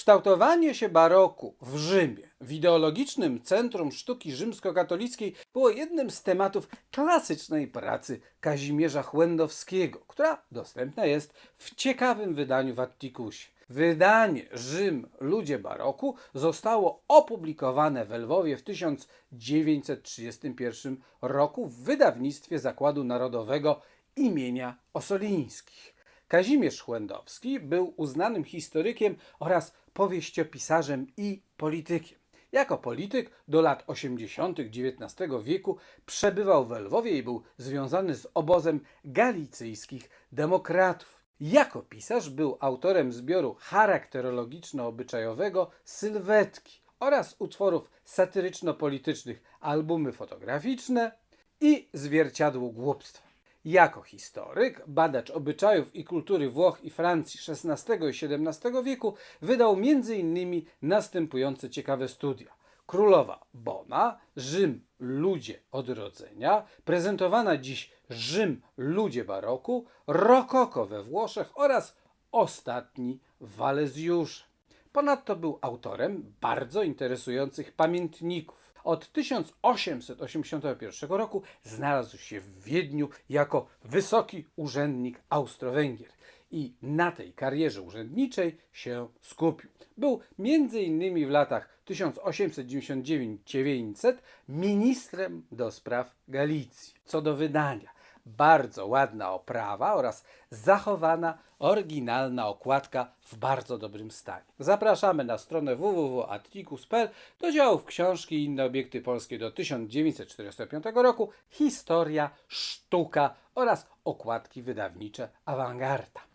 Kształtowanie się baroku w Rzymie, w ideologicznym centrum sztuki rzymskokatolickiej, było jednym z tematów klasycznej pracy Kazimierza Chłędowskiego, która dostępna jest w ciekawym wydaniu w Attikusie. Wydanie Rzym Ludzie Baroku zostało opublikowane w Lwowie w 1931 roku w wydawnictwie Zakładu Narodowego imienia Osolińskich. Kazimierz Chłędowski był uznanym historykiem oraz powieściopisarzem i politykiem. Jako polityk do lat 80. XIX wieku przebywał w Lwowie i był związany z obozem galicyjskich demokratów. Jako pisarz był autorem zbioru charakterologiczno-obyczajowego Sylwetki oraz utworów satyryczno-politycznych Albumy fotograficzne i Zwierciadło głupstwa. Jako historyk, badacz obyczajów i kultury Włoch i Francji XVI i XVII wieku wydał m.in. następujące ciekawe studia. Królowa Bona, Rzym Ludzie Odrodzenia, prezentowana dziś Rzym Ludzie Baroku, Rokoko we Włoszech oraz Ostatni Walezjusze. Ponadto był autorem bardzo interesujących pamiętników. Od 1881 roku znalazł się w Wiedniu jako wysoki urzędnik Austro-Węgier i na tej karierze urzędniczej się skupił. Był m.in. w latach 1899-900 ministrem do spraw Galicji. Co do wydania, bardzo ładna oprawa oraz zachowana oryginalna okładka w bardzo dobrym stanie. Zapraszamy na stronę www.atticus.pl do działów książki i inne obiekty polskie do 1945 roku, historia, sztuka oraz okładki wydawnicze awangarda.